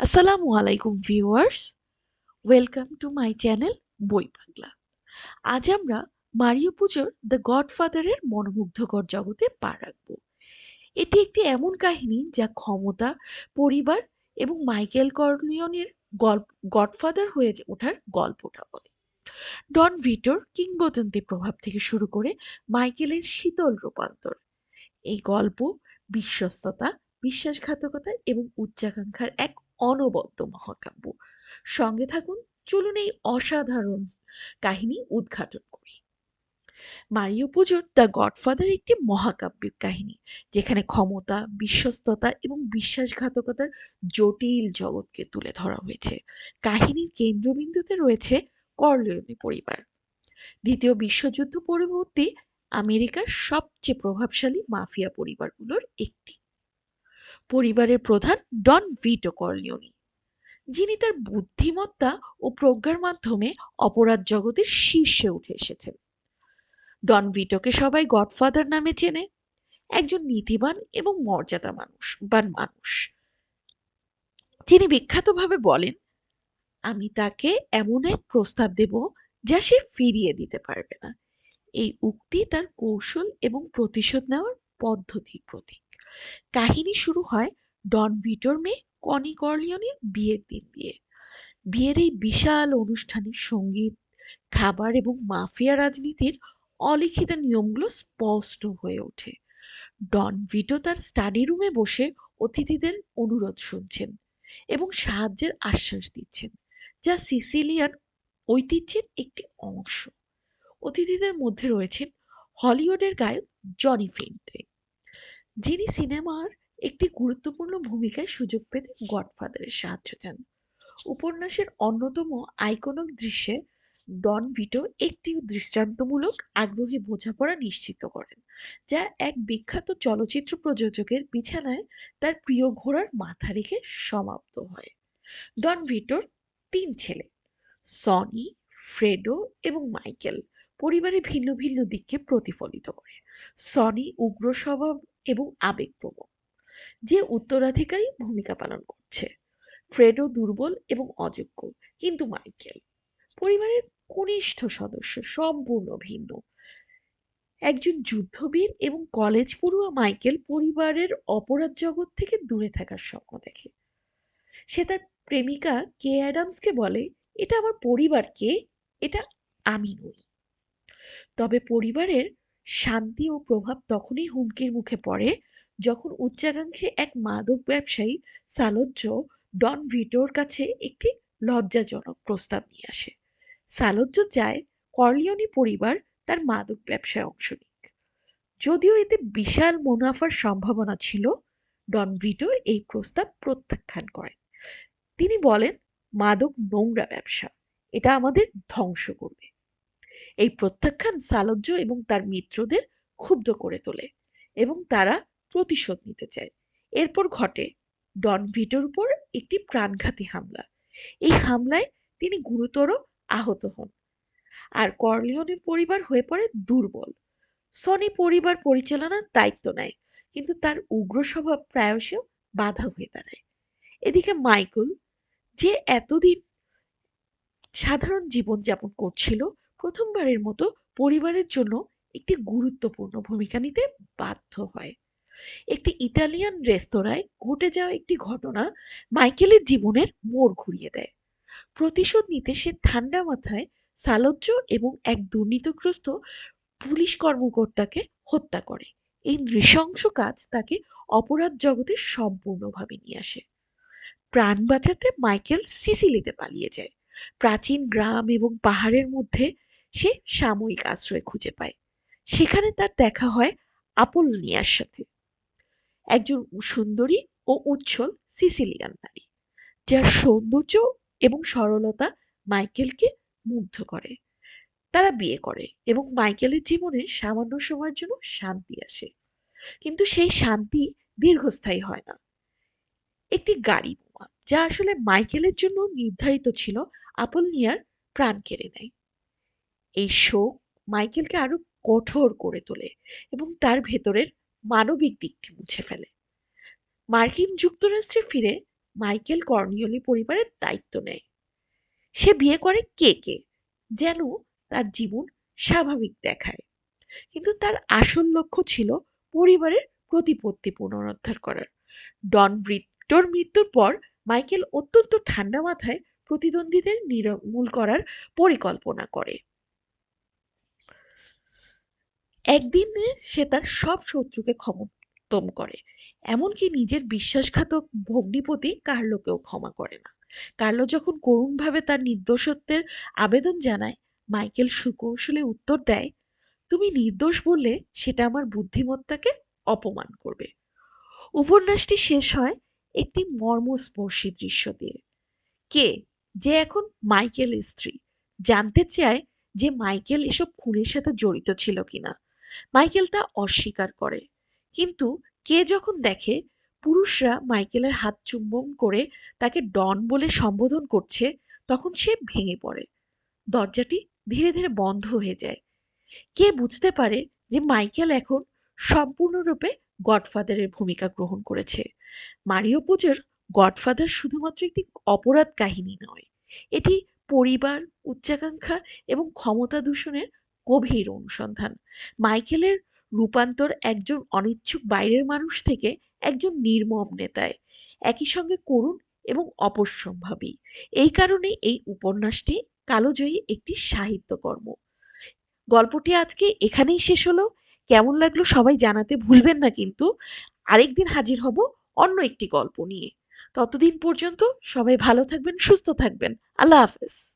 আসসালামু আলাইকুম viewers welcome to my channel Boi Bangla আজ আমরা মারিও পুজোর দ্য গডফাদারের মনোমুগ্ধকর জগতে পা রাখব। এটি একটি এমন কাহিনী যা ক্ষমতা, পরিবার এবং মাইকেল কর্লিয়নের গল্প গডফাদার হয়ে ওঠার গল্পটা বলে। ডন ভিটোর কিংবদন্তি প্রভাব থেকে শুরু করে মাইকেলের শীতল রূপান্তর। এই গল্প, বিশ্বস্ততা, বিশ্বাসঘাতকতা এবং উচ্চাকাঙ্ক্ষার এক অনবদ্য মহাকাব্য। সঙ্গে থাকুন, চলুন এই অসাধারণ কাহিনী উদ্ঘাটন করি। মারিও পুজোর দ্য গডফাদার একটি মহাকাব্যিক কাহিনী, যেখানে ক্ষমতা, বিশ্বস্ততা এবং বিশ্বাসঘাতকতার জটিল জগৎকে তুলে ধরা হয়েছে। কাহিনীর কেন্দ্রবিন্দুতে রয়েছে কর্লিওনি পরিবার। দ্বিতীয় বিশ্বযুদ্ধ পরবর্তী আমেরিকার সবচেয়ে প্রভাবশালী মাফিয়া পরিবারগুলোর একটি। পরিবারের প্রধান ডন ভিটো কর্লিওনি। যিনি তার বুদ্ধিমত্তা ও প্রজ্ঞার মাধ্যমে অপরাধ জগতের শীর্ষে উঠে এসেছেন। ডন ভিটোকে সবাই গডফাদার নামে চেনে। একজন নীতিবান এবং মর্যাদা মানুষ, বান মানুষ। তিনি বিখ্যাতভাবে বলেন, আমি তাকে এমন এক প্রস্তাব দেব যা সে ফিরিয়ে দিতে পারবে না। এই উক্তি তার কৌশল এবং প্রতিশোধ নেওয়ার পদ্ধতির প্রতীক। কাহিনী শুরু হয় ডন ভিটোর মেয়ে কনি কর্লিয়নের বিয়ের দিন দিয়ে। বিয়ের এই বিশাল অনুষ্ঠানে সংগীত, খাবার এবং মাফিয়া রাজনীতির অলিখিত নিয়মগুলো স্পষ্ট হয়ে ওঠে। ডন ভিটো তার স্টাডি রুমে বসে অতিথিদের অনুরোধ শুনছেন এবং সাহায্যের আশ্বাস দিচ্ছেন, যা সিসিলিয়ান ঐতিহ্যের একটি অংশ। অতিথিদের মধ্যে রয়েছেন হলিউডের গায়ক জনি ফেন্টে। যিনি সিনেমার একটি গুরুত্বপূর্ণ ভূমিকায় সুযোগ পেতে গডফাদারের সাহায্য চান। উপন্যাসের অন্যতম আইকনিক দৃশ্যে ডন ভিটো একটি দৃষ্টান্তমূলক আগ্রহী বোঝাপড়া নিশ্চিত করেন, যা এক বিখ্যাত চলচ্চিত্র প্রযোজকের বিছানায় তার প্রিয় ঘোড়ার মাথা রেখে সমাপ্ত হয়। ডন ভিটোর তিন ছেলে, সনি, ফ্রেডো এবং মাইকেল, পরিবারে ভিন্ন ভিন্ন দিককে প্রতিফলিত করে। সনি উগ্র স্বভাব এবং আবেগপ্রবণ, যে উত্তরাধিকারী ভূমিকা পালন করছে। ফ্রেডো দুর্বল এবং অযোগ্য, কিন্তু মাইকেল পরিবারের কনিষ্ঠ সদস্য, সম্পূর্ণ ভিন্ন। একজন যুদ্ধবীর এবং কলেজ পড়ুয়া মাইকেল পরিবারের অপরাধ জগৎ থেকে দূরে থাকার স্বপ্ন দেখে। সে তার প্রেমিকা কে অ্যাডামসকে বলে, এটা আমার পরিবারকে, এটা আমি নই। তবে পরিবারের শান্তি ও প্রভাব তখনই হুমকির মুখে পড়ে যখন উচ্চাকাঙ্ক্ষী এক মাদক ব্যবসায়ী সালোজ্জ ডন ভিটোর কাছে একটি লজ্জাজনক প্রস্তাব নিয়ে আসে। সালোজ্জ চায় কর্লিওনি পরিবার তার মাদক ব্যবসায় অংশ নিক। যদিও এতে বিশাল মুনাফার সম্ভাবনা ছিল, ডন ভিটো এই প্রস্তাব প্রত্যাখ্যান করেন। তিনি বলেন, মাদক নোংরা ব্যবসা, এটা আমাদের ধ্বংস করবে। এই প্রত্যাখ্যান সালজ্জ এবং তার মিত্রদের ক্ষুব্ধ করে তোলে এবং তারা প্রতিশোধ নিতে চায়। এরপর ঘটে ডন ভিটোর উপর একটি প্রাণঘাতী হামলা। এই হামলায় তিনি গুরুতর আহত হন আর কর্লিওনের পরিবার হয়ে পড়ে দুর্বল। সনি পরিবার পরিচালনার দায়িত্ব নেয়, কিন্তু তার উগ্র স্বভাব প্রায়শ বাধা হয়ে দাঁড়ায়। এদিকে মাইকেল যে এতদিন সাধারণ জীবন যাপন করছিল প্রথমবারের মতো পরিবারের জন্য একটি গুরুত্বপূর্ণ ভূমিকা নিতে বাধ্য হয়। একটি ইতালিয়ান রেস্তোরাঁয় ঘটে যাওয়া একটি ঘটনা মাইকেলের জীবনের মোড় ঘুরিয়ে দেয়। প্রতিশোধ নিতে সে ঠান্ডা মাথায় সালজ্জ এবং এক দুর্নীতিগ্রস্ত পুলিশ কর্মকর্তাকে হত্যা করে। এই নৃশংস কাজ তাকে অপরাধ জগতে সম্পূর্ণভাবে নিয়ে আসে। প্রাণ বাঁচাতে মাইকেল সিসিলিতে পালিয়ে যায়। প্রাচীন গ্রাম এবং পাহাড়ের মধ্যে সে সাময়িক আশ্রয় খুঁজে পায়। সেখানে তার দেখা হয় আপলনিয়ার সাথে। একজন সুন্দরী ও উচ্ছল সিসিলিয়ান নারী, যার সৌন্দর্য এবং সরলতা মাইকেলকে মুগ্ধ করে। তারা বিয়ে করে এবং মাইকেলের জীবনে সামান্য সময়ের জন্য শান্তি আসে। কিন্তু সেই শান্তি দীর্ঘস্থায়ী হয় না। একটি গাড়ি বোমা, যা আসলে মাইকেলের জন্য নির্ধারিত ছিল আপলনিয়ার প্রাণ কেড়ে নেয়। এই শোক মাইকেলকে আরও কঠোর করে তোলে এবং তার ভেতরের মানবিক দিকটি মুছে ফেলে। মার্কিন যুক্তরাষ্ট্রে ফিরে মাইকেল কর্নিওলি পরিবারের দায়িত্ব নেয়। সে বিয়ে করে কে কে যেন তার জীবন স্বাভাবিক দেখায়। কিন্তু তার আসল লক্ষ্য ছিল পরিবারের প্রতিপত্তি পুনরুদ্ধার করার। ডন ব্রিটোর মৃত্যুর পর মাইকেল অত্যন্ত ঠান্ডা মাথায় প্রতিদ্বন্দ্বীদের নির্মূল করার পরিকল্পনা করে। একদিনে সে তার সব শত্রুকে খতম করে। এমনকি নিজের বিশ্বাসঘাতক ভগ্নিপতি কার্লোকেও ক্ষমা করে না। কার্লো যখন করুণভাবে তার নির্দোষত্বের আবেদন জানায়, মাইকেল সুকৌশলে উত্তর দেয়, তুমি নির্দোষ বললে সেটা আমার বুদ্ধিমত্তাকে অপমান করবে। উপন্যাসটি শেষ হয় একটি মর্মস্পর্শী দৃশ্য দিয়ে। কে? যে এখন মাইকেল স্ত্রী। জানতে চায় যে মাইকেল এসব খুনের সাথে জড়িত ছিল কিনা। মাইকেল তা অস্বীকার করে। কিন্তু কে যখন দেখে, পুরুষরা মাইকেলের হাত চুম্বন করে তাকে ডন বলে সম্বোধন করছে, তখন সে ভেঙে পড়ে। দরজাটি ধীরে ধীরে বন্ধ হয়ে যায়। কে বুঝতে পারে যে মাইকেল এখন সম্পূর্ণরূপে গডফাদারের ভূমিকা গ্রহণ করেছে। মারিও পুজোর গডফাদার শুধুমাত্র একটি অপরাধ কাহিনী নয়। এটি পরিবার, উচ্চাকাঙ্ক্ষা এবং ক্ষমতা দূষণের গভীর অনুসন্ধান। মাইকেলের রূপান্তর একজন অনিচ্ছুক বাইরের মানুষ থেকে একজন নির্মম নেতায়। একই সঙ্গে করুণ এবং অপসম্ভাবী। এই কারণে এই উপন্যাসটি কালোজয়ী একটি সাহিত্যকর্ম। গল্পটি আজকে এখানেই শেষ হলো। কেমন লাগল সবাই জানাতে ভুলবেন না কিন্তু। আরেকদিন হাজির হব অন্য একটি গল্প নিয়ে। ততদিন পর্যন্ত সবাই ভালো থাকবেন, সুস্থ থাকবেন। আল্লাহ হাফেজ।